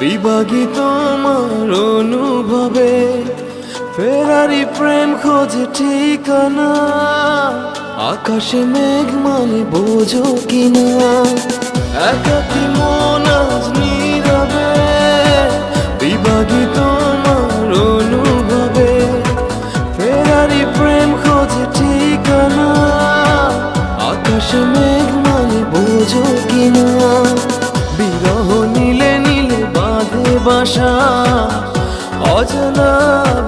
বিভাগী তোমার অনুভবে ফেরারি প্রেম খোঁজে ঠিকানা। আকাশে মেঘ মানে বোঝো কিনা? একাকি বাঁধে বাসা অজানা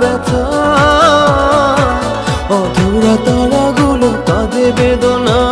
ব্যথা অধুরা তারাগুলো কাঁদে বেদনা।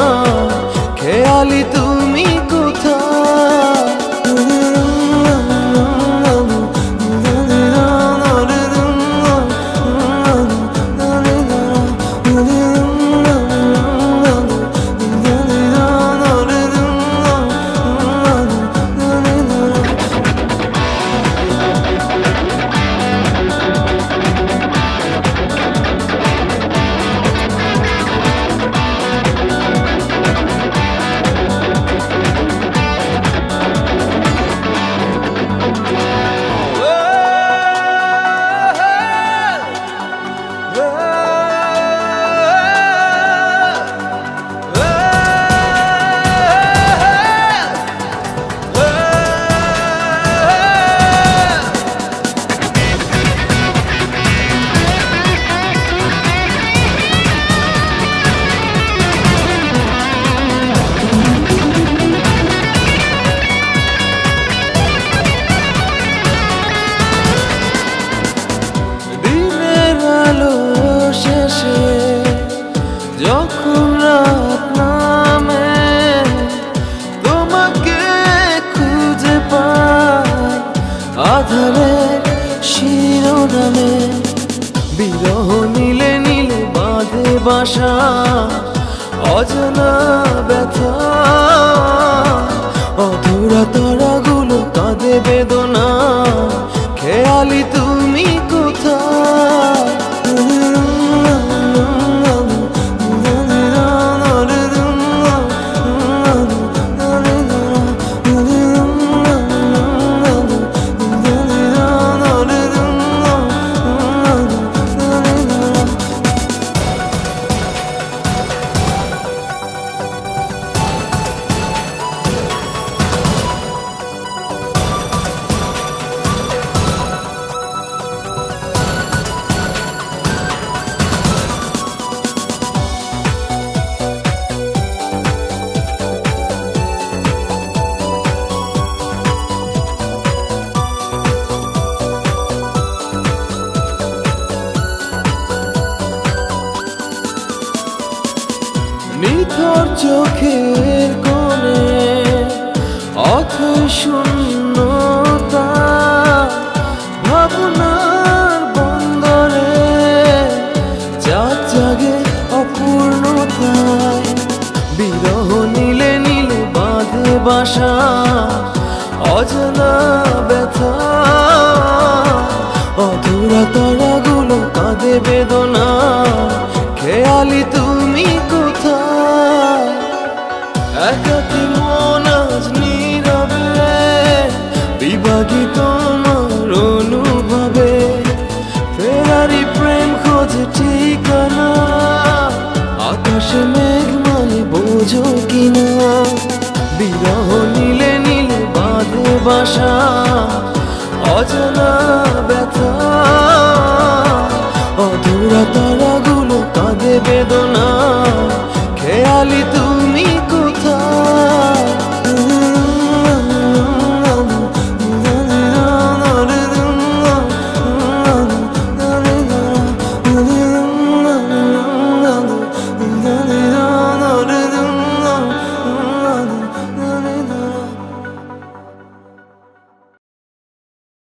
আধারের শিরোনামে বিরহ নীলে নীলে বাঁধে বাসা অজানা ব্যথা চোখের কোণে অথ শূন্যতা ভাবনার বন্দরে চাঁদ জাগে অপূর্ণতায়। বিরহ নীলে নীলে বাঁধে বাসা, অজানা ব্যথা। অধুরা তারাগুলো কাঁদে বেদনা একাকি মন আজ নীরবে বিভাগী তোমার অনুভবে। ফেরারি প্রেম খোঁজে ঠিকানা। আকাশে মেঘ মানে বোঝো কিনা। বিরহ নীলে নীলে বাঁধে বাসা। অজানা ব্যথা। অধুরা তারাগুলো বেদনা।